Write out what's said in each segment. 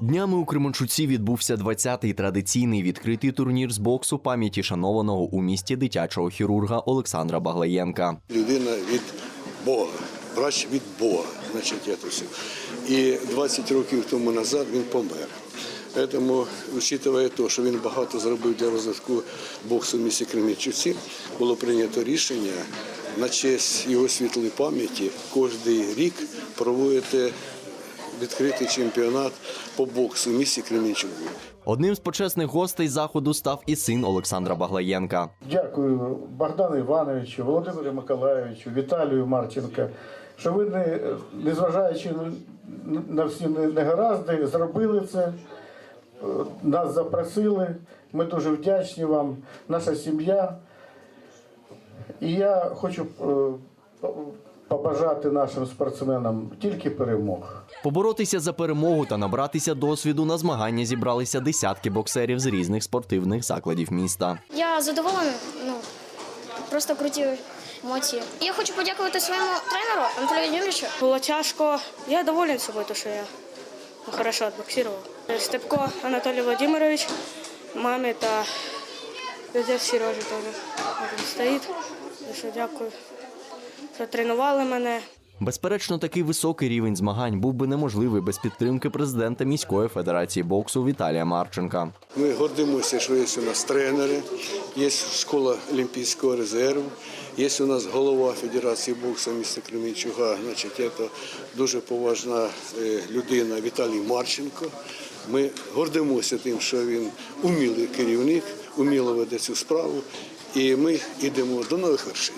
Днями у Кременчуці відбувся 20-й традиційний відкритий турнір з боксу пам'яті шанованого у місті дитячого хірурга Олександра Баглаєнка. людина від Бога, врач від Бога, значить, я все. І 20 років тому назад він помер. Тому, учитывая те, що він багато зробив для розвитку боксу в місті Кремінчуці, було прийнято рішення на честь його світлої пам'яті кожен рік проводити відкритий чемпіонат по боксу в місті Кремінчуку. Одним з почесних гостей заходу став і син Олександра Баглаєнка. Дякую Богдану Івановичу, Володимиру Миколайовичу, Віталію Марченка, що ви, не, незважаючи на всі негаразди, зробили це, е, нас запросили. Ми дуже вдячні вам, наша сім'я. І я хочу е, побажати нашим спортсменам тільки перемог. Поборотися за перемогу та набратися досвіду на змагання зібралися десятки боксерів з різних спортивних закладів міста. Я задоволена, ну просто круті емоції. Я хочу подякувати своєму тренеру Анатолію Володимировичу. Було тяжко. Я доволен собою, тому що я хорошо відбоксував. Степко Анатолій Володимирович, мамі та дядя Сережі теж він стоїть. Що дякую, що тренували мене. Безперечно, такий високий рівень змагань був би неможливий без підтримки президента міської федерації боксу Віталія Марченка. Ми гордимося, що є у нас тренери, є школа Олімпійського резерву, є у нас голова Федерації боксу міста Кременчуга, значить, це дуже поважна е, людина Віталій Марченко. Ми гордимося тим, що він умілий керівник, уміло веде цю справу, і ми йдемо до нових вершин.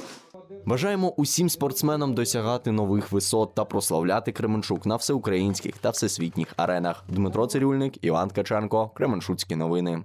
Бажаємо усім спортсменам досягати нових висот та прославляти Кременчук на всеукраїнських та всесвітніх аренах. Дмитро Цирюльник, Іван Каченко, Кременчуцькі новини.